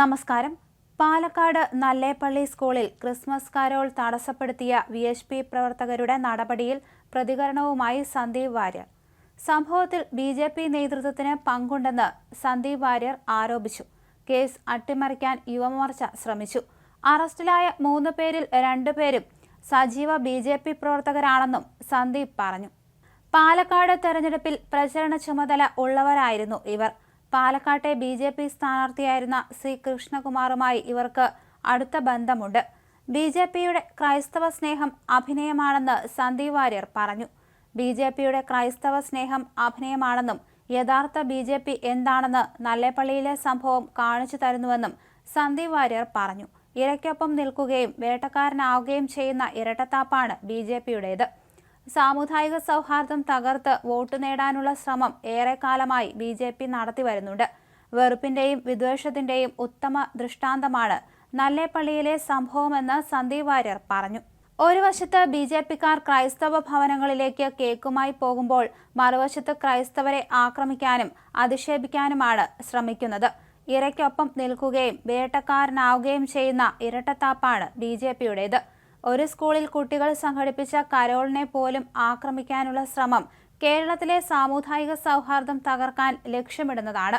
നമസ്കാരം. പാലക്കാട് നല്ലേപ്പള്ളി സ്കൂളിൽ Christmas carol തടസ്സപ്പെടുത്തിയ വി എച്ച് പി പ്രവർത്തകരുടെ നടപടിയിൽ പ്രതികരണവുമായി സന്ദീപ് വാര്യർ. സംഭവത്തിൽ ബി ജെ പി നേതൃത്വത്തിന് പങ്കുണ്ടെന്ന് സന്ദീപ് വാര്യർ ആരോപിച്ചു. കേസ് അട്ടിമറിക്കാൻ യുവമോർച്ച ശ്രമിച്ചു. അറസ്റ്റിലായ മൂന്ന് പേരിൽ രണ്ടുപേരും സജീവ ബി ജെ പി പ്രവർത്തകരാണെന്നും സന്ദീപ് പറഞ്ഞു. പാലക്കാട് തെരഞ്ഞെടുപ്പിൽ പ്രചരണ ചുമതല ഉള്ളവരായിരുന്നു ഇവർ. പാലക്കാട്ടെ ബി ജെ പി സ്ഥാനാർത്ഥിയായിരുന്ന സി കൃഷ്ണകുമാറുമായി ഇവർക്ക് അടുത്ത ബന്ധമുണ്ട്. ബി ജെ പിയുടെ ക്രൈസ്തവ സ്നേഹം അഭിനയമാണെന്ന് സന്ദീപ് വാര്യർ പറഞ്ഞു. ബി ജെ പിയുടെ ക്രൈസ്തവ സ്നേഹം അഭിനയമാണെന്നും യഥാർത്ഥ ബി ജെ പി എന്താണെന്ന് നല്ലേപ്പള്ളിയിലെ സംഭവം കാണിച്ചു തരുന്നുവെന്നും സന്ദീപ് വാര്യർ പറഞ്ഞു. ഇരയ്ക്കൊപ്പം നിൽക്കുകയും വേട്ടക്കാരനാവുകയും ചെയ്യുന്ന ഇരട്ടത്താപ്പാണ് ബി ജെ പിയുടേത്. സാമുദായിക സൗഹാർദ്ദം തകർത്ത് വോട്ട് നേടാനുള്ള ശ്രമം ഏറെക്കാലമായി ബി ജെ പി നടത്തി വരുന്നുണ്ട്. വെറുപ്പിന്റെയും വിദ്വേഷത്തിന്റെയും ഉത്തമ ദൃഷ്ടാന്തമാണ് നല്ലേപ്പള്ളിയിലെ സംഭവമെന്ന് സന്ദീപ് വാര്യർ പറഞ്ഞു. ഒരു വശത്ത് ബി ജെ പിക്കാർ ക്രൈസ്തവ ഭവനങ്ങളിലേക്ക് കേക്കുമായി പോകുമ്പോൾ മറുവശത്ത് ക്രൈസ്തവരെ ആക്രമിക്കാനും അധിക്ഷേപിക്കാനുമാണ് ശ്രമിക്കുന്നത്. ഇരയ്ക്കൊപ്പം നിൽക്കുകയും വേട്ടക്കാരനാവുകയും ചെയ്യുന്ന ഇരട്ടത്താപ്പാണ് ബി ജെ പിയുടേത്. ഒരു സ്കൂളിൽ കുട്ടികൾ സംഘടിപ്പിച്ച കരോളിനെ പോലും ആക്രമിക്കാനുള്ള ശ്രമം കേരളത്തിലെ സാമുദായിക സൗഹാർദ്ദം തകർക്കാൻ ലക്ഷ്യമിടുന്നതാണ്.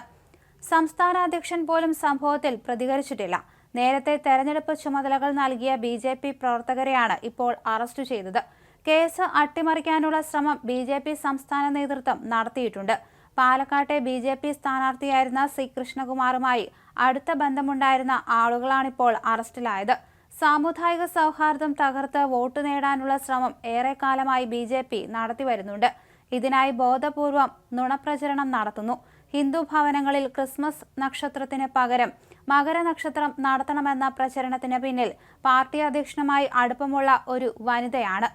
സംസ്ഥാന അധ്യക്ഷൻ പോലും സംഭവത്തിൽ പ്രതികരിച്ചിട്ടില്ല. നേരത്തെ തെരഞ്ഞെടുപ്പ് ചുമതലകൾ നൽകിയ ബി ജെ പി പ്രവർത്തകരെയാണ് ഇപ്പോൾ അറസ്റ്റ് ചെയ്തത്. കേസ് അട്ടിമറിക്കാനുള്ള ശ്രമം ബി ജെ പി സംസ്ഥാന നേതൃത്വം നടത്തിയിട്ടുണ്ട്. പാലക്കാട്ടെ ബി ജെ പി സ്ഥാനാർത്ഥിയായിരുന്ന സി കൃഷ്ണകുമാറുമായി അടുത്ത ബന്ധമുണ്ടായിരുന്ന ആളുകളാണിപ്പോൾ അറസ്റ്റിലായത്. സാമുദായിക സൗഹാർദ്ദം തകർത്ത് വോട്ട് നേടാനുള്ള ശ്രമം ഏറെക്കാലമായി ബി ജെ പി നടത്തിവരുന്നുണ്ട്. ഇതിനായി ബോധപൂർവം നുണപ്രചരണം നടത്തുന്നു. ഹിന്ദു ഭവനങ്ങളിൽ ക്രിസ്മസ് നക്ഷത്രത്തിന് പകരം മകരനക്ഷത്രം നടത്തണമെന്ന പ്രചരണത്തിന് പിന്നിൽ പാർട്ടി അധ്യക്ഷനുമായി അടുപ്പമുള്ള ഒരു വനിതയാണ്.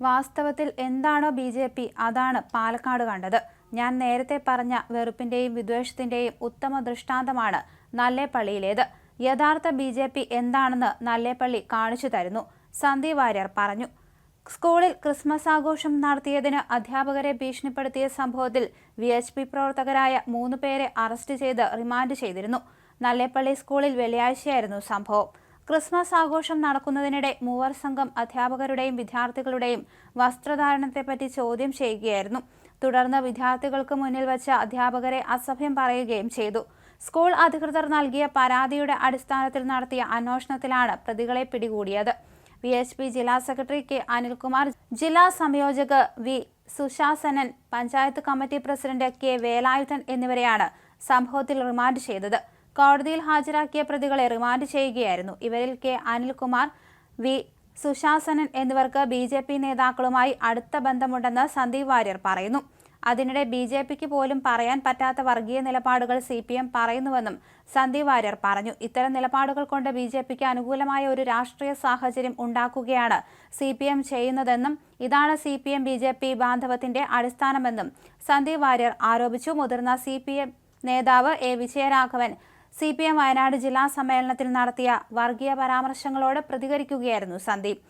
വാസ്തവത്തിൽ എന്താണോ ബി ജെ പി അതാണ് പാലക്കാട് കണ്ടത്. ഞാൻ നേരത്തെ പറഞ്ഞ വെറുപ്പിന്റെയും വിദ്വേഷത്തിന്റെയും ഉത്തമ ദൃഷ്ടാന്തമാണ് നല്ലേപ്പള്ളിയിലേത്. യഥാർത്ഥ ബി ജെ പി എന്താണെന്ന് നല്ലേപ്പള്ളി കാണിച്ചു തരുന്നു. സന്ദീപ് വാര്യർ പറഞ്ഞു. സ്കൂളിൽ ക്രിസ്മസ് ആഘോഷം നടത്തിയതിന് അധ്യാപകരെ ഭീഷണിപ്പെടുത്തിയ സംഭവത്തിൽ വി എച്ച് പി പ്രവർത്തകരായ മൂന്ന് പേരെ അറസ്റ്റ് ചെയ്ത് റിമാൻഡ് ചെയ്തിരുന്നു. നല്ലേപ്പള്ളി സ്കൂളിൽ വെള്ളിയാഴ്ചയായിരുന്നു സംഭവം. ക്രിസ്മസ് ആഘോഷം നടക്കുന്നതിനിടെ മൂവർ സംഘം അധ്യാപകരുടെയും വിദ്യാർത്ഥികളുടെയും വസ്ത്രധാരണത്തെപ്പറ്റി ചോദ്യം ചെയ്യുകയായിരുന്നു. തുടർന്ന് വിദ്യാർത്ഥികൾക്ക് മുന്നിൽ വച്ച് അധ്യാപകരെ അസഭ്യം പറയുകയും ചെയ്തു. സ്കൂൾ അധികൃതർ നൽകിയ പരാതിയുടെ അടിസ്ഥാനത്തിൽ നടത്തിയ അന്വേഷണത്തിലാണ് പ്രതികളെ പിടികൂടിയത്. വി. H P. ജില്ലാ സെക്രട്ടറി കെ. അനിൽകുമാർ ജില്ലാ സംയോജക് V. Sushasanan panchayat committee president K. Velayudhan എന്നിവരെയാണ് സംഭവത്തിൽ റിമാൻഡ് ചെയ്തത്. കോടതിയിൽ ഹാജരാക്കിയ പ്രതികളെ റിമാൻഡ് ചെയ്യുകയായിരുന്നു. ഇവരിൽ കെ. അനിൽകുമാർ വി. സുശാസനൻ എന്നിവർക്ക് ബി. നേതാക്കളുമായി അടുത്ത ബന്ധമുണ്ടെന്ന് സന്ദീപ് വാര്യർ പറയുന്നു. അതിനിടെ ബി ജെ പിക്ക് പോലും പറയാൻ പറ്റാത്ത വർഗീയ നിലപാടുകൾ സി പി എം പറയുന്നുവെന്നും സന്ദീപ് വാര്യർ പറഞ്ഞു. ഇത്തരം നിലപാടുകൾ കൊണ്ട് ബി ജെ പിക്ക് അനുകൂലമായ ഒരു രാഷ്ട്രീയ സാഹചര്യം ഉണ്ടാക്കുകയാണ് സി പി എം ചെയ്യുന്നതെന്നും ഇതാണ് C P M B J P ബാന്ധവത്തിന്റെ അടിസ്ഥാനമെന്നും സന്ദീപ് വാര്യർ ആരോപിച്ചു. മുതിർന്ന സി പി എം നേതാവ് A Vijayaraghavan C P M Wayanad ജില്ലാ സമ്മേളനത്തിൽ നടത്തിയ വർഗീയ പരാമർശങ്ങളോട് പ്രതികരിക്കുകയായിരുന്നു സന്ദീപ്.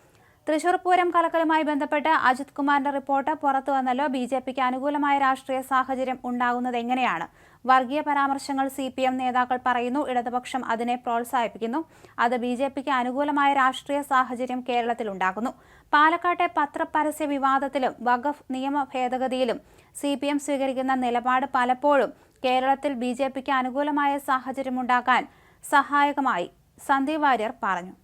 തൃശൂർ പൂരം കലക്കലുമായി ബന്ധപ്പെട്ട് അജിത് കുമാറിന്റെ റിപ്പോർട്ട് പുറത്തു വന്നല്ലോ. ബി ജെ പിക്ക് അനുകൂലമായ രാഷ്ട്രീയ സാഹചര്യം ഉണ്ടാകുന്നത് എങ്ങനെയാണ്? വർഗീയ പരാമർശങ്ങൾ സി പി എം നേതാക്കൾ പറയുന്നു. ഇടതുപക്ഷം അതിനെ പ്രോത്സാഹിപ്പിക്കുന്നു. അത് ബി ജെ പിക്ക് അനുകൂലമായ രാഷ്ട്രീയ സാഹചര്യം കേരളത്തിൽ ഉണ്ടാക്കുന്നു. പാലക്കാട്ടെ പത്രപരസ്യ വിവാദത്തിലും വഖഫ് നിയമ ഭേദഗതിയിലും സി പി എം സ്വീകരിക്കുന്ന നിലപാട് പലപ്പോഴും കേരളത്തിൽ ബി ജെ പിക്ക് അനുകൂലമായ സാഹചര്യമുണ്ടാക്കാൻ സഹായകമായി. സന്ദീപ് വാര്യർ പറഞ്ഞു.